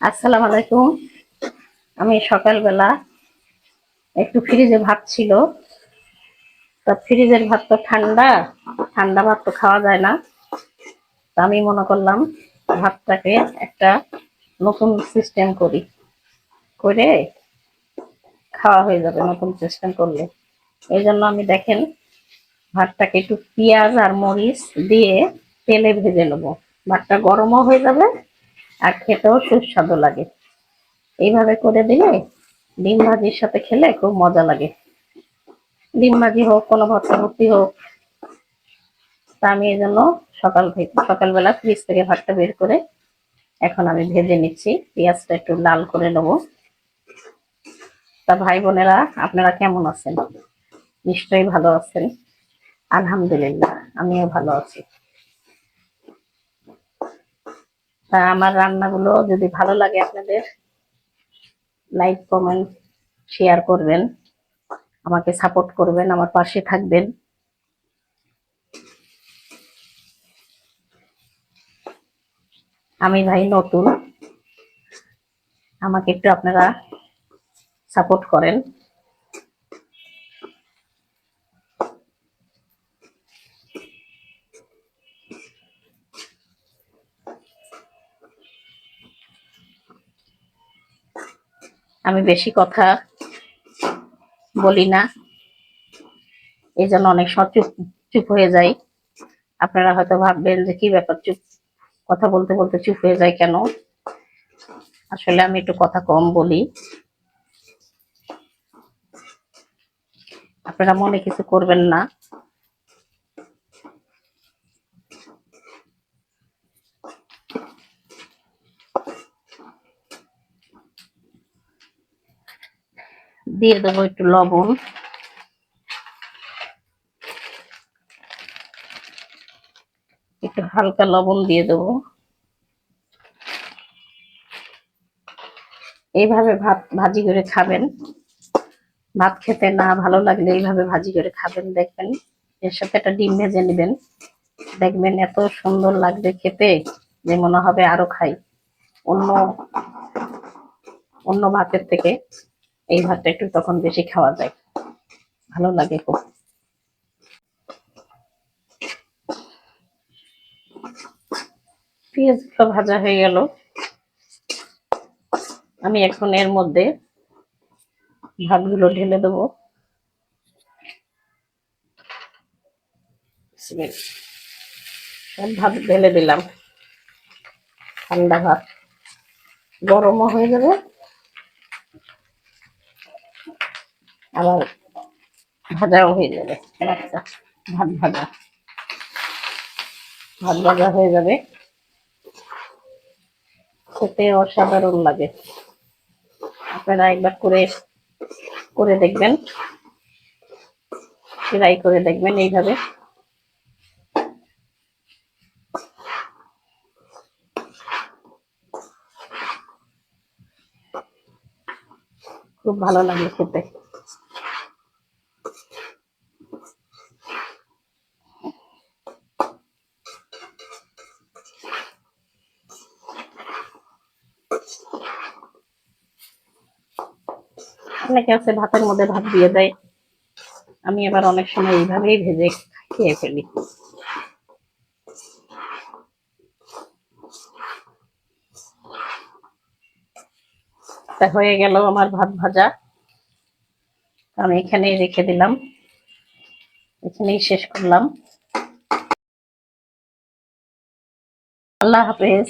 আসসালামু আলাইকুম। আমি সকালবেলা একটু ফ্রিজে ভাত ছিল। তা ফ্রিজের ভাত তো ঠান্ডা ঠান্ডা ভাত তো খাওয়া যায় না। তা আমি মনে করলাম ভাতটাকে একটা নতুন সিস্টেম করি। করে খাওয়া হয়ে যাবে নতুন সিস্টেম করলে। এই জন্য আমি দেখেন ভাতটাকে একটু পেঁয়াজ আর মরিচ দিয়ে তেলে ভেজে নেব। ভাতটা গরমও হয়ে যাবে আর খেতেও সুস্বাদু লাগে। এইভাবে করে দিলে ডিম ভাজির সাথে খেলে খুব মজা লাগে। ডিম ভাজি হোক, কোনো ভর্তা ভর্তি হোক, তা আমি এই জন্য সকাল সকালবেলা ফ্রিজ থেকে ভাতটা বের করে এখন আমি ভেজে নিচ্ছি। পেঁয়াজটা একটু লাল করে নেব। তা ভাই বোনেরা, আপনারা কেমন আছেন? নিশ্চয়ই ভালো আছেন। আলহামদুলিল্লাহ, আমিও ভালো আছি। তা আমার রান্নাগুলো যদি ভালো লাগে আপনাদের লাইক কমেন্ট শেয়ার করবেন, আমাকে সাপোর্ট করবেন, আমার পাশে থাকবেন। আমি ভাই নতুন, আমাকে একটু আপনারা সাপোর্ট করেন। আমি বেশি কথা বলি না। এই জন্য অনেক সময় চুপ চুপ হয়ে যাই। আপনারা হয়তো ভাববেন যে কি ব্যাপার চুপ, কথা বলতে বলতে চুপ হয়ে যায় কেন? আসলে আমি একটু কথা কম বলি। আপনারা মনে কিছু করবেন না। দিয়ে দেবো একটু লবণ। একটু হালকা লবণ দিয়ে দেবো। এইভাবে ভাত ভাজি করে খাবেন। ভাত খেতে না ভালো লাগলে এইভাবে ভাজি করে খাবেন, দেখবেন। এর সাথে একটা ডিম ভেজে নেবেন। দেখবেন এত সুন্দর লাগবে খেতে যে মনে হবে আরও খাই। অন্য অন্য ভাতের থেকে। এই ভাতটা একটু তখন বেশি খাওয়া যায়। ভালো লাগে খুব। পেঁয়াজগুলো ভাজা হয়ে গেল। আমি এখন এর মধ্যে ভাতগুলো ঢেলে দেবো। ভাত ঢেলে দিলাম। ঠান্ডা ভাত। গরমও হয়ে যাবে। আবার ভাজাও হয়ে যাবে। ভাতটা ভাত ভাজা। ভাত ভাজা হয়ে যাবে। খেতে অসাধারণ লাগে। আপনারা একবার করে করে দেখবেন। ট্রাই করে দেখবেন এইভাবে। খুব ভালো লাগে খেতে। অনেকে আছে ভাতের মধ্যে ভাত দিয়ে দেয়। আমি আবার অনেক সময় এইভাবেই ভেজে খেয়ে ফেলি। তা হয়ে গেল আমার ভাত ভাজা। আমি এখানেই রেখে দিলাম। এখানেই শেষ করলাম। আল্লাহ হাফেজ।